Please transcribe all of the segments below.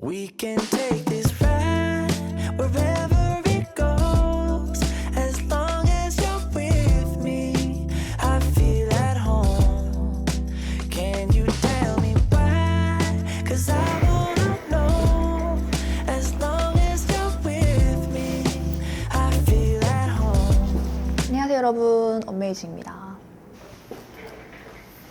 We can take this ride wherever it goes. As long as you're with me, I feel at home. Can you tell me why? Cause I wanna know. As long as you're with me, I feel at home. 안녕하세요 여러분 엄메이징입니다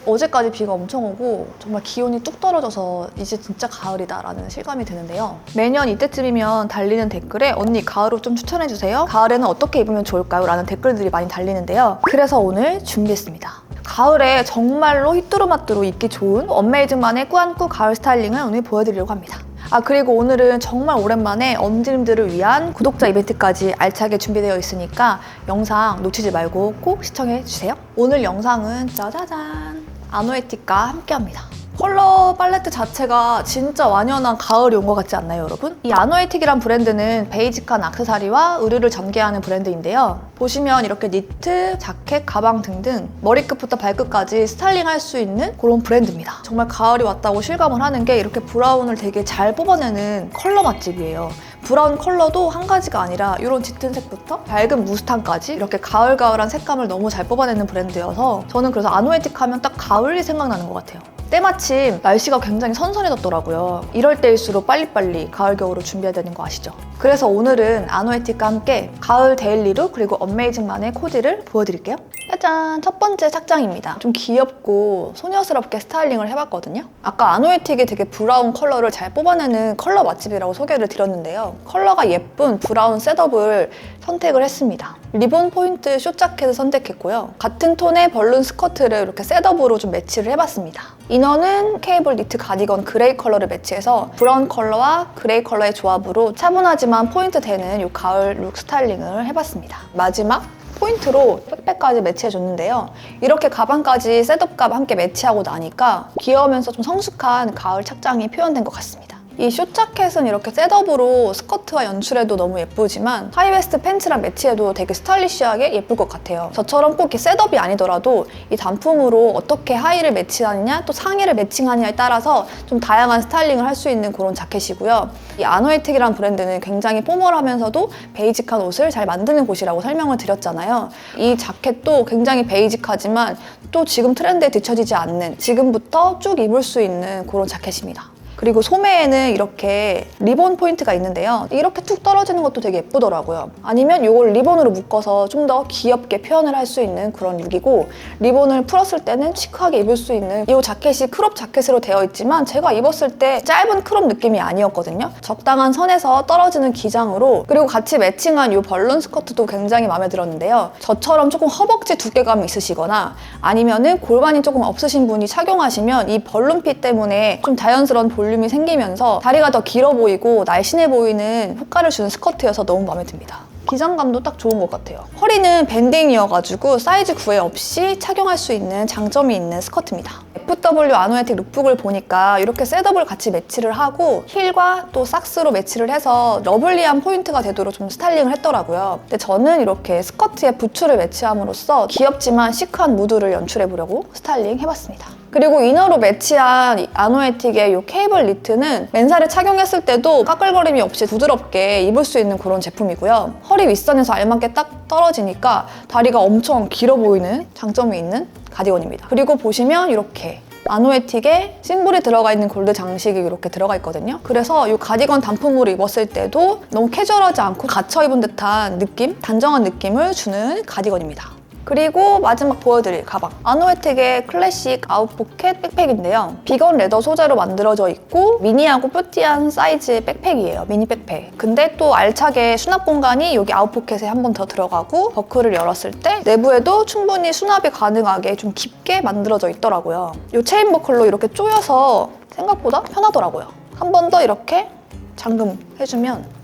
어제까지 비가 엄청 오고 정말 기온이 뚝 떨어져서 이제 진짜 가을이다라는 실감이 드는데요. 매년 이때쯤이면 달리는 댓글에 언니 가을 옷 좀 추천해주세요. 가을에는 어떻게 입으면 좋을까요? 라는 댓글들이 많이 달리는데요. 그래서 오늘 준비했습니다. 가을에 정말로 휘뚜루마뚜루 입기 좋은 엄메이징만의 꾸안꾸 가을 스타일링을 오늘 보여드리려고 합니다. 아 그리고 오늘은 정말 오랜만에 엄지님들을 위한 구독자 이벤트까지 알차게 준비되어 있으니까 영상 놓치지 말고 꼭 시청해 주세요. 오늘 영상은 짜자잔 아노에틱과 함께합니다. 컬러 팔레트 자체가 진짜 완연한 가을이 온 것 같지 않나요, 여러분? 이 아노에틱이란 브랜드는 베이직한 악세사리와 의류를 전개하는 브랜드인데요. 보시면 이렇게 니트, 자켓, 가방 등등 머리끝부터 발끝까지 스타일링할 수 있는 그런 브랜드입니다. 정말 가을이 왔다고 실감을 하는 게 이렇게 브라운을 되게 잘 뽑아내는 컬러 맛집이에요. 브라운 컬러도 한 가지가 아니라 이런 짙은 색부터 밝은 무스탕까지 이렇게 가을가을한 색감을 너무 잘 뽑아내는 브랜드여서 저는 그래서 아노에틱 하면 딱 가을이 생각나는 것 같아요. 때마침 날씨가 굉장히 선선해졌더라고요. 이럴 때일수록 빨리빨리 가을 겨울을 준비해야 되는 거 아시죠? 그래서 오늘은 아노에틱과 함께 가을 데일리룩 그리고 엄메이징만의 코디를 보여드릴게요. 짜잔! 첫 번째 착장입니다. 좀 귀엽고 소녀스럽게 스타일링을 해봤거든요. 아까 아노에틱이 되게 브라운 컬러를 잘 뽑아내는 컬러 맛집이라고 소개를 드렸는데요. 컬러가 예쁜 브라운 셋업을 선택을 했습니다. 리본 포인트 숏 자켓을 선택했고요. 같은 톤의 벌룬 스커트를 이렇게 셋업으로 좀 매치를 해봤습니다. 이너는 케이블 니트 가디건 그레이 컬러를 매치해서 브라운 컬러와 그레이 컬러의 조합으로 차분하지 만 포인트 되는 이 가을 룩 스타일링을 해봤습니다. 마지막 포인트로 백백까지 매치해줬는데요. 이렇게 가방까지 셋업과 함께 매치하고 나니까 귀여우면서 좀 성숙한 가을 착장이 표현된 것 같습니다. 이 숏자켓은 이렇게 셋업으로 스커트와 연출해도 너무 예쁘지만 하이웨스트 팬츠랑 매치해도 되게 스타일리시하게 예쁠 것 같아요. 저처럼 꼭 이렇게 셋업이 아니더라도 이 단품으로 어떻게 하의를 매치하느냐 또 상의를 매칭하느냐에 따라서 좀 다양한 스타일링을 할 수 있는 그런 자켓이고요. 이 아노에틱이라는 브랜드는 굉장히 포멀하면서도 베이직한 옷을 잘 만드는 곳이라고 설명을 드렸잖아요. 이 자켓도 굉장히 베이직하지만 또 지금 트렌드에 뒤처지지 않는 지금부터 쭉 입을 수 있는 그런 자켓입니다. 그리고 소매에는 이렇게 리본 포인트가 있는데요. 이렇게 툭 떨어지는 것도 되게 예쁘더라고요. 아니면 이걸 리본으로 묶어서 좀 더 귀엽게 표현을 할 수 있는 그런 룩이고 리본을 풀었을 때는 시크하게 입을 수 있는 이 자켓이 크롭 자켓으로 되어 있지만 제가 입었을 때 짧은 크롭 느낌이 아니었거든요. 적당한 선에서 떨어지는 기장으로 그리고 같이 매칭한 이 벌룬 스커트도 굉장히 마음에 들었는데요. 저처럼 조금 허벅지 두께감이 있으시거나 아니면은 골반이 조금 없으신 분이 착용하시면 이 벌룬핏 때문에 좀 자연스러운 볼륨 이 생기면서 다리가 더 길어 보이고 날씬해 보이는 효과를 주는 스커트여서 너무 마음에 듭니다. 기장감도 딱 좋은 것 같아요. 허리는 밴딩이어가지고 사이즈 구애 없이 착용할 수 있는 장점이 있는 스커트입니다. FW 아노에틱 룩북을 보니까 이렇게 셋업을 같이 매치를 하고 힐과 또 삭스로 매치를 해서 러블리한 포인트가 되도록 좀 스타일링을 했더라고요. 근데 저는 이렇게 스커트에 부츠를 매치함으로써 귀엽지만 시크한 무드를 연출해보려고 스타일링 해봤습니다. 그리고 이너로 매치한 이 아노에틱의 이 케이블 니트는 맨살에 착용했을 때도 까끌거림이 없이 부드럽게 입을 수 있는 그런 제품이고요. 허리 윗선에서 알맞게 딱 떨어지니까 다리가 엄청 길어 보이는 장점이 있는 가디건입니다. 그리고 보시면 이렇게 아노에틱에 심볼이 들어가 있는 골드 장식이 이렇게 들어가 있거든요. 그래서 이 가디건 단품으로 입었을 때도 너무 캐주얼하지 않고 갇혀 입은 듯한 느낌, 단정한 느낌을 주는 가디건입니다. 그리고 마지막 보여드릴 가방. 아노에텍의 클래식 아웃포켓 백팩인데요. 비건 레더 소재로 만들어져 있고 미니하고 뾰띠한 사이즈의 백팩이에요. 미니 백팩. 근데 또 알차게 수납 공간이 여기 아웃포켓에 한 번 더 들어가고 버클을 열었을 때 내부에도 충분히 수납이 가능하게 좀 깊게 만들어져 있더라고요. 이 체인 버클로 이렇게 조여서 생각보다 편하더라고요. 한 번 더 이렇게 잠금 해주면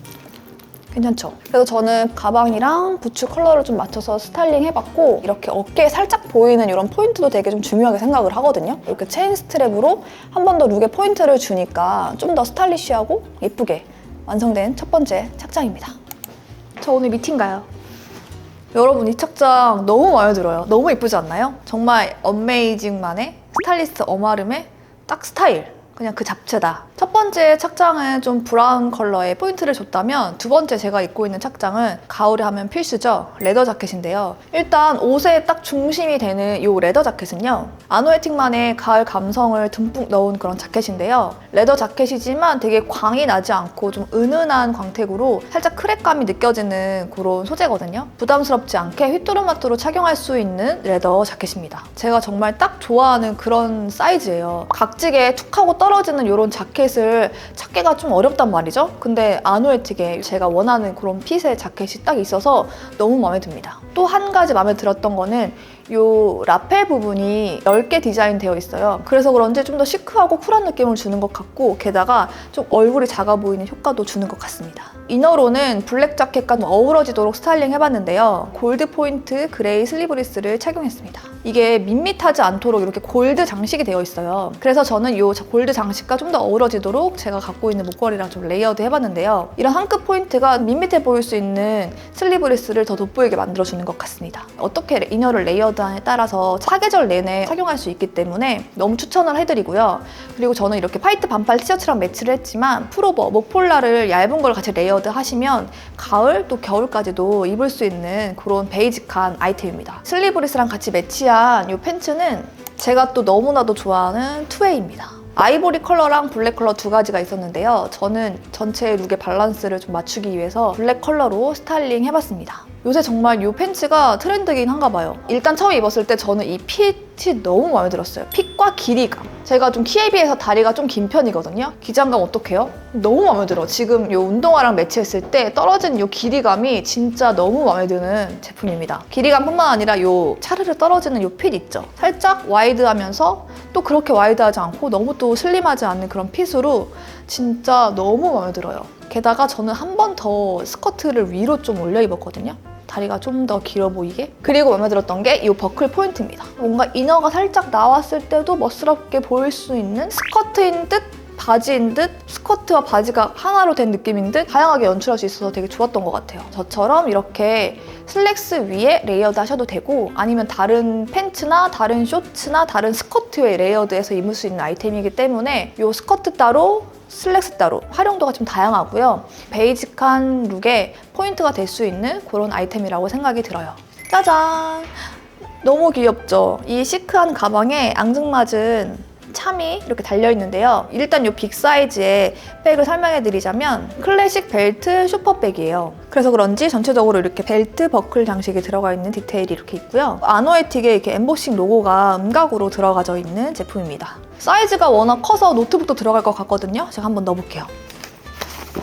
괜찮죠? 그래서 저는 가방이랑 부츠 컬러를 좀 맞춰서 스타일링 해봤고 이렇게 어깨에 살짝 보이는 이런 포인트도 되게 좀 중요하게 생각을 하거든요. 이렇게 체인 스트랩으로 한 번 더 룩에 포인트를 주니까 좀 더 스타일리시하고 예쁘게 완성된 첫 번째 착장입니다. 저 오늘 미팅 가요. 여러분 이 착장 너무 마음에 들어요. 너무 예쁘지 않나요? 정말 엄메이징만의 스타일리스트 어마름의 딱 스타일. 그냥 그 자체다. 첫 번째 착장은 좀 브라운 컬러의 포인트를 줬다면 두 번째 제가 입고 있는 착장은 가을에 하면 필수죠. 레더 자켓인데요. 일단 옷의 딱 중심이 되는 이 레더 자켓은요. 아노에틱만의 가을 감성을 듬뿍 넣은 그런 자켓인데요. 레더 자켓이지만 되게 광이 나지 않고 좀 은은한 광택으로 살짝 크랙감이 느껴지는 그런 소재거든요. 부담스럽지 않게 휘뚜루마뚜루 착용할 수 있는 레더 자켓입니다. 제가 정말 딱 좋아하는 그런 사이즈예요. 각지게 툭 하고 떨어지는 이런 자켓을 찾기가 좀 어렵단 말이죠. 근데 아노에틱에 제가 원하는 그런 핏의 자켓이 딱 있어서 너무 마음에 듭니다. 또 한 가지 마음에 들었던 거는 요 라펠 부분이 넓게 디자인되어 있어요. 그래서 그런지 좀 더 시크하고 쿨한 느낌을 주는 것 같고 게다가 좀 얼굴이 작아 보이는 효과도 주는 것 같습니다. 이너로는 블랙 자켓과 좀 어우러지도록 스타일링 해봤는데요. 골드 포인트 그레이 슬리브리스를 착용했습니다. 이게 밋밋하지 않도록 이렇게 골드 장식이 되어 있어요. 그래서 저는 이 골드 장식과 좀 더 어우러지도록 제가 갖고 있는 목걸이랑 좀 레이어드 해봤는데요. 이런 한 끗 포인트가 밋밋해 보일 수 있는 슬리브리스를 더 돋보이게 만들어주는 것 같습니다. 어떻게 이너를 레이어드 하에 따라서 사계절 내내 착용할 수 있기 때문에 너무 추천을 해드리고요. 그리고 저는 이렇게 화이트 반팔 티셔츠랑 매치를 했지만 풀오버, 목폴라를 얇은 걸 같이 레이어드 하시면 가을 또 겨울까지도 입을 수 있는 그런 베이직한 아이템입니다. 슬리브리스랑 같이 매치한 이 팬츠는 제가 또 너무나도 좋아하는 투웨이입니다. 아이보리 컬러랑 블랙 컬러 두 가지가 있었는데요. 저는 전체 룩의 밸런스를 좀 맞추기 위해서 블랙 컬러로 스타일링 해봤습니다. 요새 정말 이 팬츠가 트렌드긴 한가 봐요. 일단 처음 입었을 때 저는 이 핏 이 너무 마음에 들었어요. 핏과 길이감. 제가 좀 키에 비해서 다리가 좀 긴 편이거든요. 기장감 어떡해요? 너무 마음에 들어. 지금 이 운동화랑 매치했을 때 떨어진 이 길이감이 진짜 너무 마음에 드는 제품입니다. 길이감뿐만 아니라 이 차르르 떨어지는 이 핏 있죠. 살짝 와이드하면서 또 그렇게 와이드하지 않고 너무 또 슬림하지 않는 그런 핏으로 진짜 너무 마음에 들어요. 게다가 저는 한 번 더 스커트를 위로 좀 올려 입었거든요. 다리가 좀 더 길어 보이게? 그리고 마음에 들었던 게 이 버클 포인트입니다. 뭔가 이너가 살짝 나왔을 때도 멋스럽게 보일 수 있는 스커트인 듯 바지인 듯 스커트와 바지가 하나로 된 느낌인 듯 다양하게 연출할 수 있어서 되게 좋았던 것 같아요. 저처럼 이렇게 슬랙스 위에 레이어드 하셔도 되고 아니면 다른 팬츠나 다른 쇼츠나 다른 스커트에 레이어드해서 입을 수 있는 아이템이기 때문에 이 스커트 따로 슬랙스 따로 활용도가 좀 다양하고요. 베이직한 룩에 포인트가 될 수 있는 그런 아이템이라고 생각이 들어요. 짜잔! 너무 귀엽죠? 이 시크한 가방에 앙증맞은 참이 이렇게 달려 있는데요. 일단 이 빅 사이즈의 백을 설명해 드리자면 클래식 벨트 슈퍼백이에요. 그래서 그런지 전체적으로 이렇게 벨트 버클 장식이 들어가 있는 디테일이 이렇게 있고요. 아노에틱에 이렇게 엠보싱 로고가 음각으로 들어가져 있는 제품입니다. 사이즈가 워낙 커서 노트북도 들어갈 것 같거든요. 제가 한번 넣어볼게요.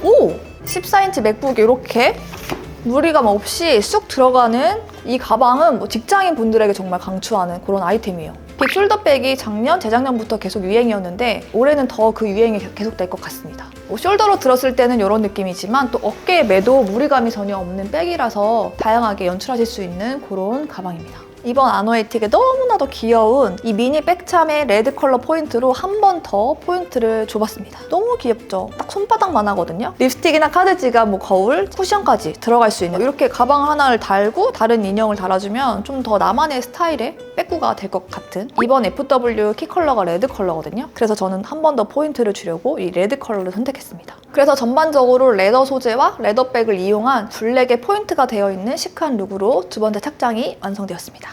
오! 14인치 맥북이 이렇게 무리감 없이 쑥 들어가는 이 가방은 뭐 직장인 분들에게 정말 강추하는 그런 아이템이에요. 빅 숄더백이 작년, 재작년부터 계속 유행이었는데 올해는 더 그 유행이 계속될 것 같습니다. 뭐 숄더로 들었을 때는 이런 느낌이지만 또 어깨에 매도 무리감이 전혀 없는 백이라서 다양하게 연출하실 수 있는 그런 가방입니다. 이번 아노에틱에 너무나도 귀여운 이 미니 백참의 레드 컬러 포인트로 한 번 더 포인트를 줘봤습니다. 너무 귀엽죠? 딱 손바닥만 하거든요. 립스틱이나 카드 지갑, 뭐 거울, 쿠션까지 들어갈 수 있는 이렇게 가방 하나를 달고 다른 인형을 달아주면 좀 더 나만의 스타일의 백구가 될 것 같은 이번 FW 키 컬러가 레드 컬러거든요. 그래서 저는 한 번 더 포인트를 주려고 이 레드 컬러를 선택했습니다. 그래서 전반적으로 레더 소재와 레더백을 이용한 블랙의 포인트가 되어 있는 시크한 룩으로 두 번째 착장이 완성되었습니다.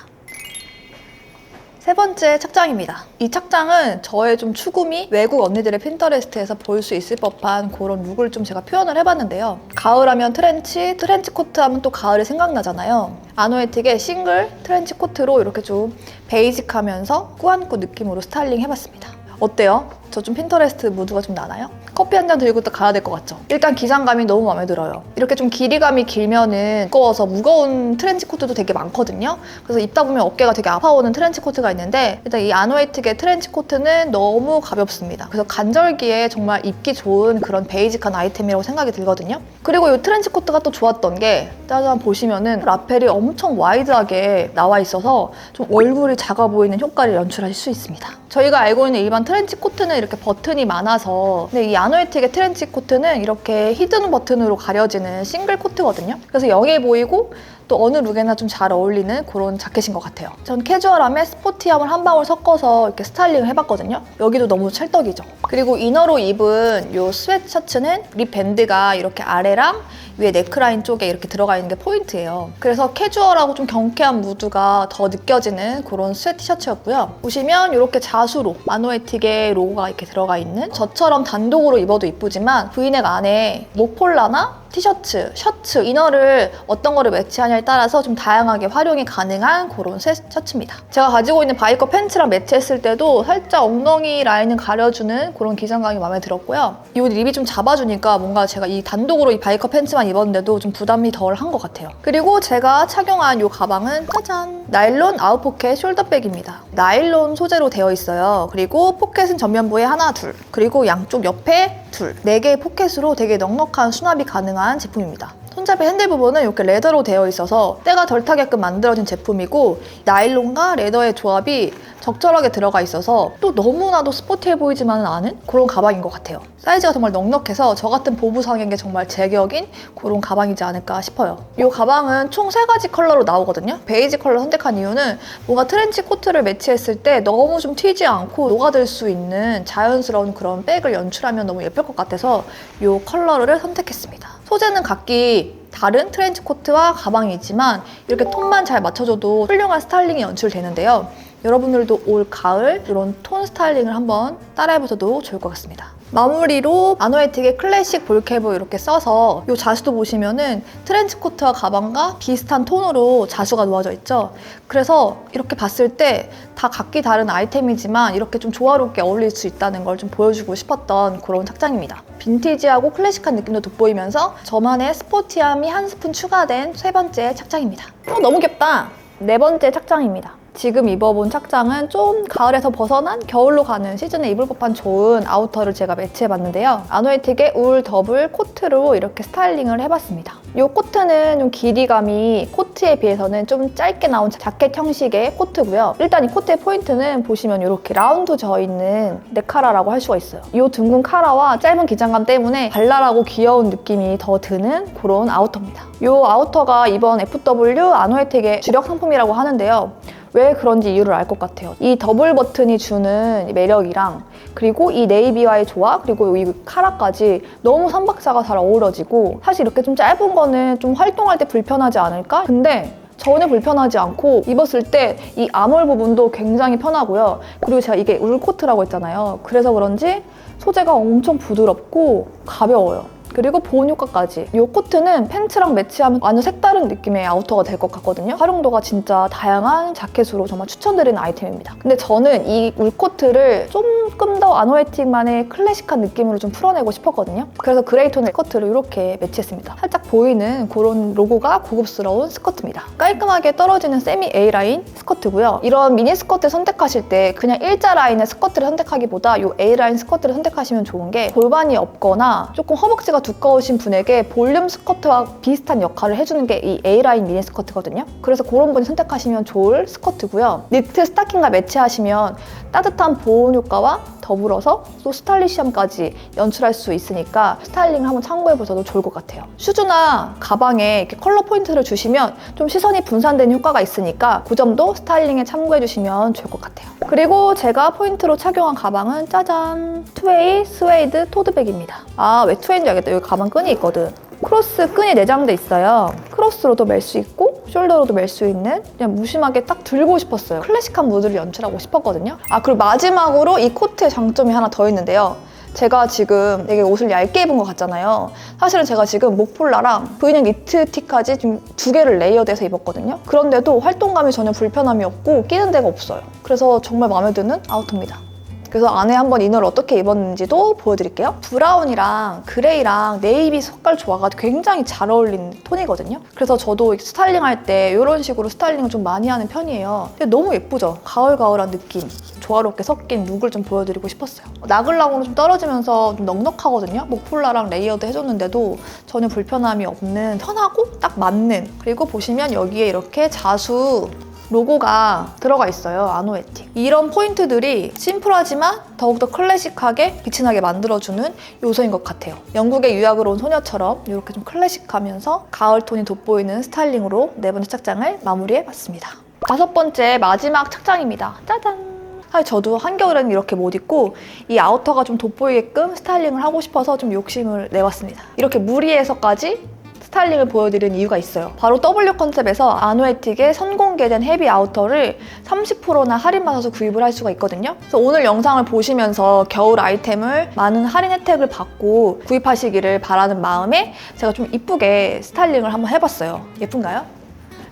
세 번째 착장입니다. 이 착장은 저의 좀 추구미 외국 언니들의 핀터레스트에서 볼 수 있을 법한 그런 룩을 좀 제가 표현을 해봤는데요. 가을하면 트렌치, 트렌치 코트 하면 또 가을이 생각나잖아요. 아노에틱의 싱글 트렌치 코트로 이렇게 좀 베이직하면서 꾸안꾸 느낌으로 스타일링 해봤습니다. 어때요? 저 좀 핀터레스트 무드가 좀 나나요? 커피 한 잔 들고 또 가야 될 것 같죠? 일단 기장감이 너무 마음에 들어요. 이렇게 좀 길이감이 길면은 무거워서 무거운 트렌치 코트도 되게 많거든요. 그래서 입다 보면 어깨가 되게 아파오는 트렌치 코트가 있는데 일단 이 아노에틱의 트렌치 코트는 너무 가볍습니다. 그래서 간절기에 정말 입기 좋은 그런 베이직한 아이템이라고 생각이 들거든요. 그리고 이 트렌치 코트가 또 좋았던 게 짜잔 보시면은 라펠이 엄청 와이드하게 나와 있어서 좀 얼굴이 작아 보이는 효과를 연출하실 수 있습니다. 저희가 알고 있는 일반 트렌치 코트는 이렇게 버튼이 많아서 근데 이 아노에틱의 트렌치 코트는 이렇게 히든 버튼으로 가려지는 싱글 코트거든요. 그래서 영해 보이고 또 어느 룩에나 좀 잘 어울리는 그런 자켓인 것 같아요. 전 캐주얼함에 스포티함을 한 방울 섞어서 이렇게 스타일링을 해봤거든요. 여기도 너무 찰떡이죠. 그리고 이너로 입은 이 스웨트 셔츠는 립 밴드가 이렇게 아래랑 위에 네크라인 쪽에 이렇게 들어가 있는 게 포인트예요. 그래서 캐주얼하고 좀 경쾌한 무드가 더 느껴지는 그런 스웨트 셔츠였고요. 보시면 이렇게 자수로 마노에틱의 로고가 이렇게 들어가 있는 저처럼 단독으로 입어도 이쁘지만 브이넥 안에 목폴라나 티셔츠, 셔츠, 이너를 어떤 거를 매치하냐에 따라서 좀 다양하게 활용이 가능한 그런 세- 셔츠입니다. 제가 가지고 있는 바이커 팬츠랑 매치했을 때도 살짝 엉덩이 라인을 가려주는 그런 기장감이 마음에 들었고요. 이 립이 좀 잡아주니까 뭔가 제가 이 단독으로 이 바이커 팬츠만 입었는데도 좀 부담이 덜 한 것 같아요. 그리고 제가 착용한 이 가방은 짜잔! 나일론 아웃포켓 숄더백입니다. 나일론 소재로 되어 있어요. 그리고 포켓은 전면부에 하나, 둘. 그리고 양쪽 옆에 둘. 네 개의 포켓으로 되게 넉넉한 수납이 가능한 제품입니다. 손잡이 핸들 부분은 이렇게 레더로 되어 있어서 때가 덜 타게끔 만들어진 제품이고 나일론과 레더의 조합이 적절하게 들어가 있어서 또 너무나도 스포티해 보이지만은 않은 그런 가방인 것 같아요. 사이즈가 정말 넉넉해서 저 같은 보부상에게 정말 제격인 그런 가방이지 않을까 싶어요. 이 가방은 총 세 가지 컬러로 나오거든요. 베이지 컬러 선택한 이유는 뭔가 트렌치 코트를 매치했을 때 너무 좀 튀지 않고 녹아들 수 있는 자연스러운 그런 백을 연출하면 너무 예쁠 것 같아서 이 컬러를 선택했습니다. 소재는 각기 다른 트렌치 코트와 가방이지만 이렇게 톤만 잘 맞춰줘도 훌륭한 스타일링이 연출되는데요. 여러분들도 올 가을 이런 톤 스타일링을 한번 따라해보셔도 좋을 것 같습니다. 마무리로 아노에틱의 클래식 볼캡을 이렇게 써서 이 자수도 보시면은 트렌치 코트와 가방과 비슷한 톤으로 자수가 놓아져 있죠. 그래서 이렇게 봤을 때 다 각기 다른 아이템이지만 이렇게 좀 조화롭게 어울릴 수 있다는 걸 좀 보여주고 싶었던 그런 착장입니다. 빈티지하고 클래식한 느낌도 돋보이면서 저만의 스포티함이 한 스푼 추가된 세 번째 착장입니다. 어, 너무 귀엽다. 네 번째 착장입니다. 지금 입어본 착장은 좀 가을에서 벗어난 겨울로 가는 시즌에 입을 법한 좋은 아우터를 제가 매치해봤는데요. 아노에틱의 울 더블 코트로 이렇게 스타일링을 해봤습니다. 이 코트는 좀 길이감이 코트에 비해서는 좀 짧게 나온 자켓 형식의 코트고요. 일단 이 코트의 포인트는 보시면 이렇게 라운드 져 있는 네카라라고 할 수가 있어요. 이 둥근 카라와 짧은 기장감 때문에 발랄하고 귀여운 느낌이 더 드는 그런 아우터입니다. 이 아우터가 이번 FW 아노에틱의 주력 상품이라고 하는데요. 왜 그런지 이유를 알 것 같아요. 이 더블 버튼이 주는 매력이랑 그리고 이 네이비와의 조화 그리고 이 카라까지 너무 삼박자가 잘 어우러지고 사실 이렇게 좀 짧은 거는 좀 활동할 때 불편하지 않을까? 근데 전혀 불편하지 않고 입었을 때 이 암홀 부분도 굉장히 편하고요. 그리고 제가 이게 울 코트라고 했잖아요. 그래서 그런지 소재가 엄청 부드럽고 가벼워요. 그리고 보온 효과까지. 이 코트는 팬츠랑 매치하면 완전 색다른 느낌의 아우터가 될 것 같거든요. 활용도가 진짜 다양한 자켓으로 정말 추천드리는 아이템입니다. 근데 저는 이 울코트를 조금 더 아노에틱만의 클래식한 느낌으로 좀 풀어내고 싶었거든요. 그래서 그레이톤 스커트를 이렇게 매치했습니다. 살짝 보이는 그런 로고가 고급스러운 스커트입니다. 깔끔하게 떨어지는 세미 A라인 스커트고요. 이런 미니 스커트 선택하실 때 그냥 일자 라인의 스커트를 선택하기보다 이 A라인 스커트를 선택하시면 좋은 게 골반이 없거나 조금 허벅지가 두꺼우신 분에게 볼륨 스커트와 비슷한 역할을 해주는 게 이 A라인 미니 스커트거든요. 그래서 그런 분이 선택하시면 좋을 스커트고요. 니트 스타킹과 매치하시면 따뜻한 보온 효과와 더불어서 또 스타일리시함까지 연출할 수 있으니까 스타일링을 한번 참고해 보셔도 좋을 것 같아요. 슈즈나 가방에 이렇게 컬러 포인트를 주시면 좀 시선이 분산되는 효과가 있으니까 그 점도 스타일링에 참고해 주시면 좋을 것 같아요. 그리고 제가 포인트로 착용한 가방은 짜잔! 투웨이 스웨이드 토드백입니다. 아, 왜 투웨이인지 알겠다. 가방 끈이 있거든. 크로스 끈이 내장돼 있어요. 크로스로도 멜 수 있고 숄더로도 멜 수 있는 그냥 무심하게 딱 들고 싶었어요. 클래식한 무드를 연출하고 싶었거든요. 아 그리고 마지막으로 이 코트의 장점이 하나 더 있는데요. 제가 지금 되게 옷을 얇게 입은 것 같잖아요. 사실은 제가 지금 목폴라랑 V넥 니트 티까지 좀두 개를 레이어드해서 입었거든요. 그런데도 활동감이 전혀 불편함이 없고 끼는 데가 없어요. 그래서 정말 마음에 드는 아우터입니다. 그래서 안에 한번 이너를 어떻게 입었는지도 보여드릴게요. 브라운이랑 그레이랑 네이비 색깔 조화가 굉장히 잘 어울리는 톤이거든요. 그래서 저도 스타일링 할 때 이런 식으로 스타일링을 좀 많이 하는 편이에요. 근데 너무 예쁘죠? 가을가을한 느낌. 조화롭게 섞인 룩을 좀 보여드리고 싶었어요. 나글나글은 좀 떨어지면서 좀 넉넉하거든요. 목폴라랑 레이어드 해줬는데도 전혀 불편함이 없는 편하고 딱 맞는 그리고 보시면 여기에 이렇게 자수 로고가 들어가 있어요. 아노에틱. 이런 포인트들이 심플하지만 더욱더 클래식하게 나게 만들어주는 요소인 것 같아요. 영국에 유학을 온 소녀처럼 이렇게 좀 클래식하면서 가을 톤이 돋보이는 스타일링으로 네 번째 착장을 마무리해봤습니다. 다섯 번째 마지막 착장입니다. 짜잔! 사실 저도 한겨울에는 이렇게 못 입고 이 아우터가 좀 돋보이게끔 스타일링을 하고 싶어서 좀 욕심을 내봤습니다. 이렇게 무리해서까지 스타일링을 보여드리는 이유가 있어요. 바로 W 컨셉에서 아노에틱의 선공개된 헤비 아우터를 30%나 할인받아서 구입을 할 수가 있거든요. 그래서 오늘 영상을 보시면서 겨울 아이템을 많은 할인 혜택을 받고 구입하시기를 바라는 마음에 제가 좀 이쁘게 스타일링을 한번 해봤어요. 예쁜가요?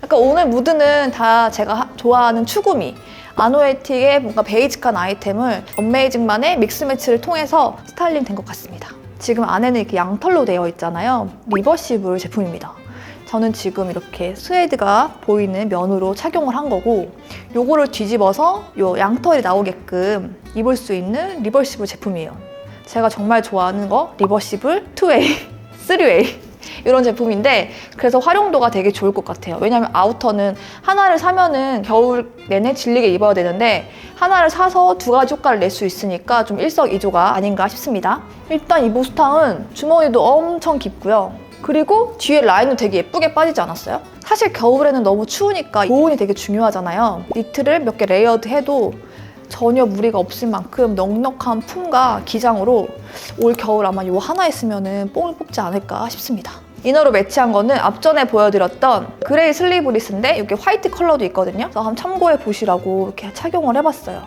약간 오늘 무드는 다 제가 하- 좋아하는 추구미 아노에틱의 뭔가 베이직한 아이템을 언메이징만의 믹스매치를 통해서 스타일링 된 것 같습니다. 지금 안에는 이렇게 양털로 되어 있잖아요. 리버시블 제품입니다. 저는 지금 이렇게 스웨드가 보이는 면으로 착용을 한 거고 요거를 뒤집어서 요 양털이 나오게끔 입을 수 있는 리버시블 제품이에요. 제가 정말 좋아하는 거 리버시블 2웨 이, 3웨이 이런 제품인데 그래서 활용도가 되게 좋을 것 같아요. 왜냐면 아우터는 하나를 사면은 겨울 내내 질리게 입어야 되는데 하나를 사서 두 가지 효과를 낼 수 있으니까 좀 일석이조가 아닌가 싶습니다. 일단 이 모스탕은 주머니도 엄청 깊고요. 그리고 뒤에 라인도 되게 예쁘게 빠지지 않았어요? 사실 겨울에는 너무 추우니까 보온이 되게 중요하잖아요. 니트를 몇 개 레이어드 해도 전혀 무리가 없을 만큼 넉넉한 품과 기장으로 올 겨울 아마 요 하나 있으면 뽕을 뽑지 않을까 싶습니다. 이너로 매치한 거는 앞전에 보여드렸던 그레이 슬리브리스인데 이렇게 화이트 컬러도 있거든요. 그래서 한번 참고해 보시라고 이렇게 착용을 해봤어요.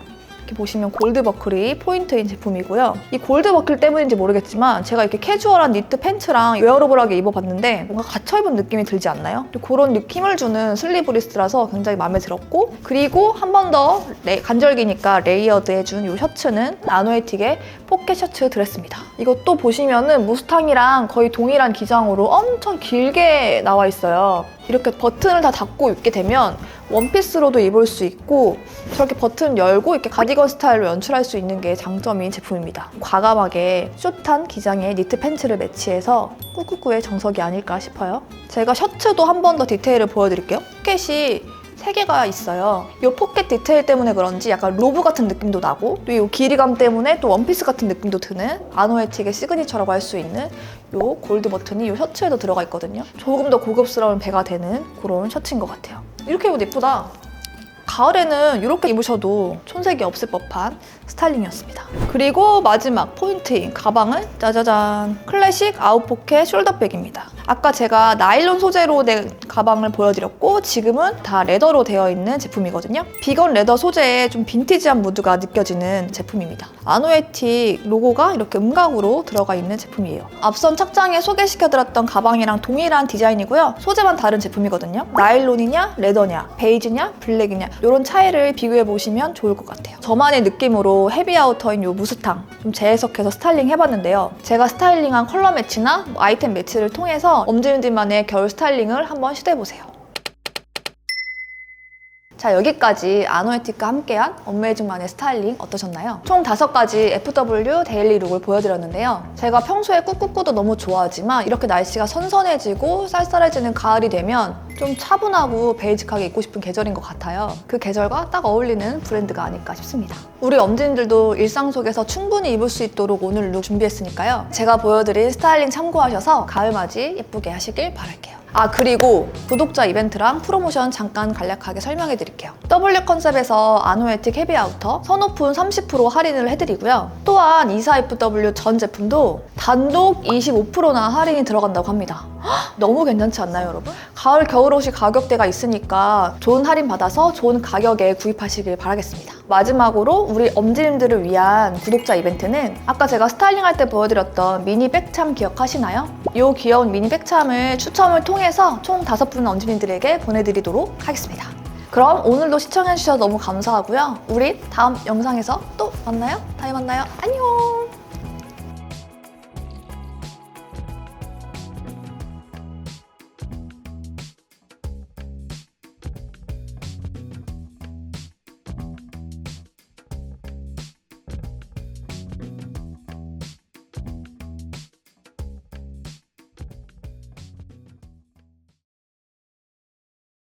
이렇게 보시면 골드 버클이 포인트인 제품이고요. 이 골드 버클 때문인지 모르겠지만 제가 이렇게 캐주얼한 니트 팬츠랑 웨어러블하게 입어봤는데 뭔가 갇혀 입은 느낌이 들지 않나요? 그런 느낌을 주는 슬리브리스라서 굉장히 마음에 들었고 그리고 한 번 더 간절기니까 레이어드 해준 이 셔츠는 나노에틱의 포켓 셔츠 드레스입니다. 이것도 보시면은 무스탕이랑 거의 동일한 기장으로 엄청 길게 나와 있어요. 이렇게 버튼을 다 닫고 입게 되면 원피스로도 입을 수 있고 저렇게 버튼 열고 이렇게 가디건 스타일로 연출할 수 있는 게 장점인 제품입니다. 과감하게 숏한 기장의 니트 팬츠를 매치해서 꾸꾸꾸의 정석이 아닐까 싶어요. 제가 셔츠도 한 번 더 디테일을 보여드릴게요. 포켓이 세 개가 있어요. 이 포켓 디테일 때문에 그런지 약간 로브 같은 느낌도 나고 또 이 길이감 때문에 또 원피스 같은 느낌도 드는 아노에틱의 시그니처라고 할 수 있는 이 골드 버튼이 이 셔츠에도 들어가 있거든요. 조금 더 고급스러운 배가 되는 그런 셔츠인 것 같아요. 이렇게 입어도 예쁘다. 가을에는 이렇게 입으셔도 촌색이 없을 법한 스타일링이었습니다. 그리고 마지막 포인트인 가방은 짜자잔 클래식 아웃포켓 숄더백입니다. 아까 제가 나일론 소재로 된 가방을 보여드렸고 지금은 다 레더로 되어 있는 제품이거든요. 비건 레더 소재에 좀 빈티지한 무드가 느껴지는 제품입니다. 아노에틱 로고가 이렇게 음각으로 들어가 있는 제품이에요. 앞선 착장에 소개시켜드렸던 가방이랑 동일한 디자인이고요. 소재만 다른 제품이거든요. 나일론이냐, 레더냐, 베이지냐, 블랙이냐 이런 차이를 비교해 보시면 좋을 것 같아요. 저만의 느낌으로 헤비아우터인 이 무스탕 좀 재해석해서 스타일링 해봤는데요. 제가 스타일링한 컬러 매치나 뭐 아이템 매치를 통해서 엄지윤들만의 겨울 스타일링을 한번 시도해보세요. 자 여기까지 아노에틱과 함께한 언메이징만의 스타일링 어떠셨나요? 총 다섯 가지 FW 데일리 룩을 보여드렸는데요. 제가 평소에 꾹꾹꾹도 너무 좋아하지만 이렇게 날씨가 선선해지고 쌀쌀해지는 가을이 되면 좀 차분하고 베이직하게 입고 싶은 계절인 것 같아요. 그 계절과 딱 어울리는 브랜드가 아닐까 싶습니다. 우리 엄지님들도 일상 속에서 충분히 입을 수 있도록 오늘 룩 준비했으니까요. 제가 보여드린 스타일링 참고하셔서 가을맞이 예쁘게 하시길 바랄게요. 아 그리고 구독자 이벤트랑 프로모션 잠깐 간략하게 설명해 드릴게요. W 컨셉에서 아노에틱 헤비 아우터 선오픈 30% 할인을 해드리고요. 또한 24FW 전 제품도 단독 25%나 할인이 들어간다고 합니다. 헉, 너무 괜찮지 않나요, 여러분? 가을 겨울 옷이 가격대가 있으니까 좋은 할인 받아서 좋은 가격에 구입하시길 바라겠습니다. 마지막으로 우리 엄지님들을 위한 구독자 이벤트는 아까 제가 스타일링 할 때 보여드렸던 미니 백참 기억하시나요? 이 귀여운 미니 백참을 추첨을 통해 서 총 다섯 분 엄지님들에게 보내드리도록 하겠습니다. 그럼 오늘도 시청해주셔서 너무 감사하고요. 우리 다음 영상에서 또 만나요? 다음에 만나요. 안녕!